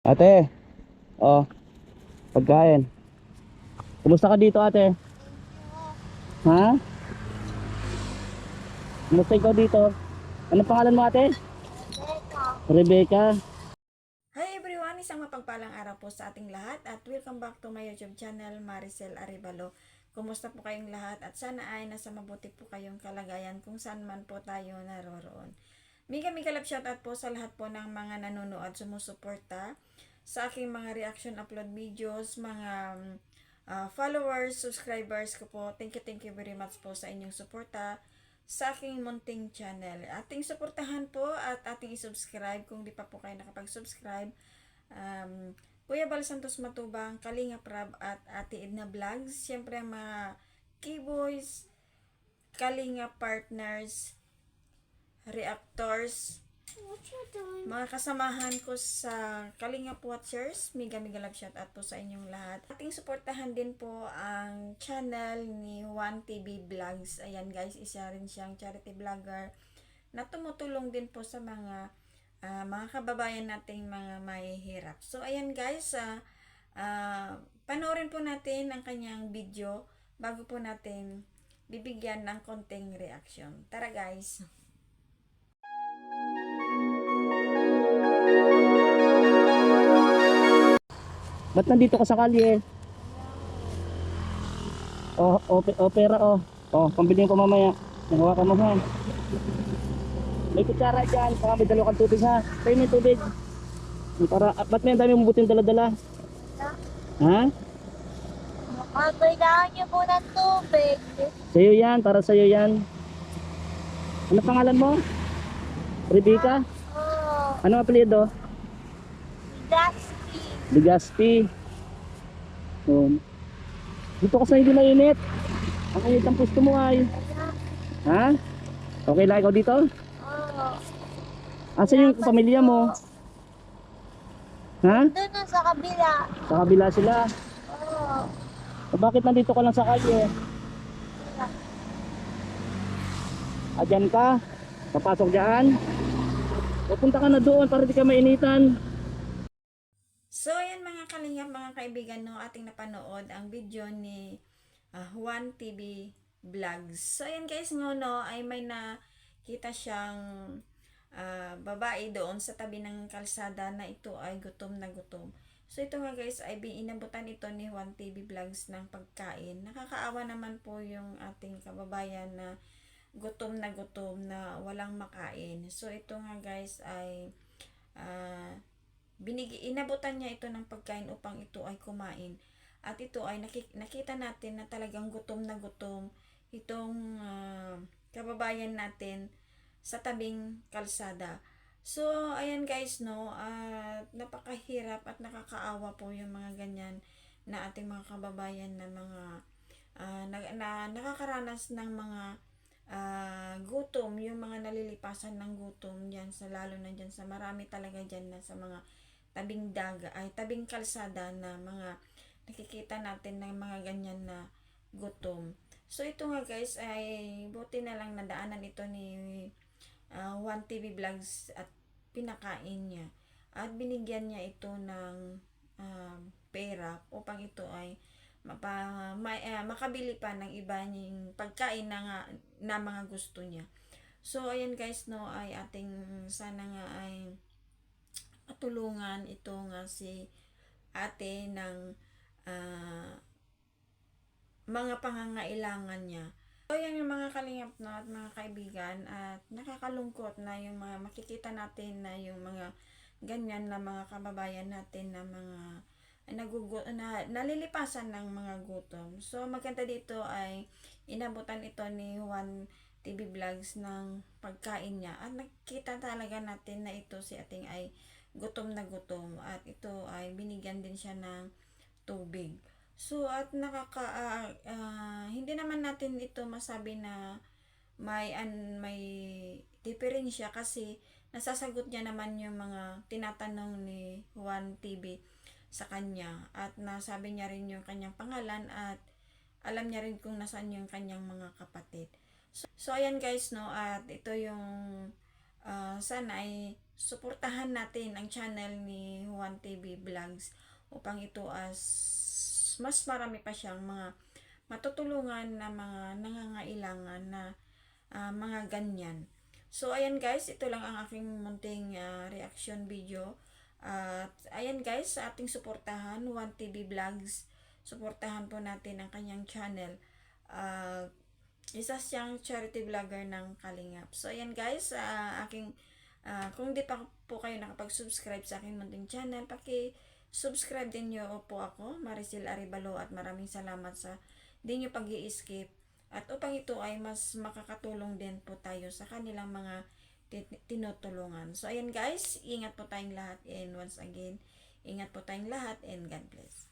Ate, oh, pagkain. Kumusta ka dito ate? Ha? Kumusta ikaw dito? Ano pangalan mo ate? Rebecca. Hi everyone! Isang mapagpalang araw po sa ating lahat at welcome back to my YouTube channel, Maricel Arevalo. Kumusta po kayong lahat at sana ay nasa mabuti po kayong kalagayan kung saan man po tayo naroon. Mega mega love shoutout po sa lahat po ng mga nanonood sumusuporta sa aking mga reaction upload videos, mga ah, followers, subscribers ko po. Thank you, thank you very much po sa inyong suporta sa aking munting channel. Ating suportahan po at ating isubscribe kung di pa po kayo nakapag-subscribe. Um, Kuya Bal Santos Matubang, Kalinga Prab at Ate Edna Vlogs. Siyempre mga keyboys, Kalinga Partners, Reactors, mga kasamahan ko sa Kalinga Watchers, mega mega love shout out po sa inyong lahat. Ating suportahan din po ang channel ni Juan TV Vlogs. Ayan guys, isa rin siyang charity vlogger na tumutulong din po sa mga ah, mga kababayan nating mga mahihirap. So ayan guys, ah ah, panoorin po natin ang kanyang video bago po natin bibigyan ng konting reaction. Tara guys! Ba't nandito ka sa kalye? Oh, ope, opera oh. Oh, pambili ko mamaya. Nahawa ka mo ha. May kutsara dyan, baka may dalawa kang tubig ha. Tayo may tubig. Para, ah, ba't may dami mong buting dala-dala? Ha? Kailangan niyo po ng tubig. Sa'yo yan, para sa'yo yan. Ano pangalan mo? Rebecca? Oh, Ano ang apelyido? Dusty. Legaspi. Um, dito ka sa hindi mainit. Ang init ang pusto mo ay. Ha? Okay lang ikaw dito? Oh, Asan yung pamilya mo? Ha? doon na sa kabila. Sa kabila sila. Oh, O bakit nandito ka lang sa kalye? Ah, dyan ka? Papasok dyan? Pupunta ka na doon para di ka mainitan. Kalingap, mga kaibigan, no, ating napanood ang video ni ah, Juan TV Vlogs. So, ayan guys, no, no, ay may nakita siyang ah, babae doon sa tabi ng kalsada na ito ay gutom na gutom. So, ito nga guys, ay inabutan ito ni Juan TV Vlogs ng pagkain. Nakakaawa naman po yung ating kababayan na gutom na gutom na walang makain. So, ito nga guys ay ah, binig inabutan niya ito ng pagkain upang ito ay kumain. At ito ay nakita natin na talagang gutom na gutom itong ah, kababayan natin sa tabing kalsada. So, ayan guys, no, at napakahirap at nakakaawa po yung mga ganyan na ating mga kababayan na mga ah, na, na nakakaranas ng mga ah, gutom, yung mga nalilipasan ng gutom diyan sa lalo na diyan sa marami talaga diyan na sa mga tabing daga ay tabing kalsada na mga nakikita natin ng mga ganyan na gutom. So ito nga guys ay buti na lang nadaanan ito ni ah, One TV Vlogs at pinakain niya at binigyan niya ito ng ah, pera upang ito ay mapa, ma, ah, makabili pa ng iba niyang pagkain na, nga, na mga gusto niya. So ayan guys no ay ating sana nga ay matulungan ito nga si ate ng ah, mga pangangailangan niya. So, yan yung mga kalingap na at mga kaibigan at nakakalungkot na yung mga makikita natin na yung mga ganyan na mga kababayan natin na mga nagugu na nalilipasan ng mga gutom. So maganda dito ay inabutan ito ni Juan TV Vlogs ng pagkain niya at nakita talaga natin na ito si ating ay gutom na gutom at ito ay binigyan din siya ng tubig. So at nakaka ah, ah, hindi naman natin ito masabi na may an may diferensya kasi nasasagot niya naman yung mga tinatanong ni Juan TV sa kanya at nasabi niya rin yung kanyang pangalan at alam niya rin kung nasaan yung kanyang mga kapatid. So, so ayan guys no at ito yung ah, sana ay suportahan natin ang channel ni Juan TV Vlogs upang ito as mas marami pa siyang mga matutulungan na mga nangangailangan na ah, mga ganyan. So, ayan guys, ito lang ang aking munting ah, reaction video. At ayan guys, sa ating suportahan, One TV Vlogs, suportahan po natin ang kanyang channel. Ah, isa siyang charity vlogger ng Kalingap. So, ayan guys, sa aking, ah, kung di pa po kayo nakapag-subscribe sa aking munting channel, paki-subscribe din nyo po ako, Maricel Aribalo, at maraming salamat sa di nyo pag skip at upang ito ay mas makakatulong din po tayo sa kanilang mga tinutulungan. So, ayan guys, ingat po tayong lahat and once again, ingat po tayong lahat and God bless.